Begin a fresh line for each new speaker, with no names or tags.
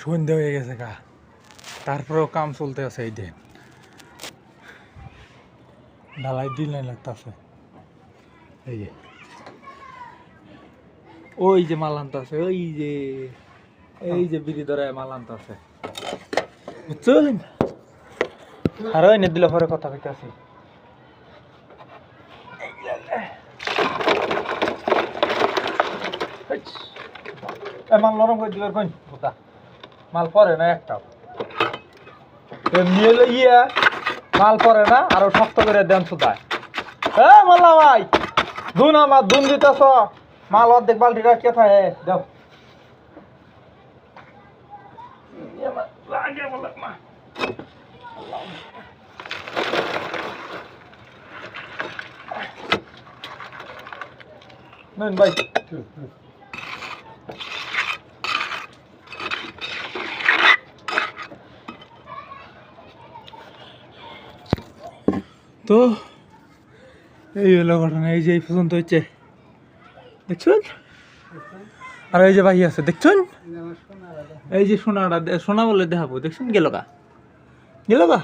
সন্ধ্যা হয়ে গেছে গা। তারপরেও কাম চলতে আছে এই দিন ঢালাই নাই লাগতেছে। এই যে। ওই যে মাল আনতাছে, ওই যে। এই যে বিড়ি ধরায় মাল আনতাছে। বুঝছেন? আর ওই দিলে পরে কথা কইতাছি। এ মাল নরম করে দিবার কই বুতা মাল পরে না একটাও এমনি ইয়ে মাল পরে না, আরও শক্ত করে দেন সুদায় এ মাল্লা ভাই, দুন আমার, দুন দিতেছ। মাল অর্ধেক বালতি রাখিয়ে থাকে? দেও। নেন ভাই। তো, এই হলো ঘটনা, এই যে এই পর্যন্ত হচ্ছে। দেখছেন? আর এই যে ভাই আছে, দেখছেন? এই যে সোনাটা সোনা বলে দেখাবো, দেখছেন? গেল গা। গেল গা?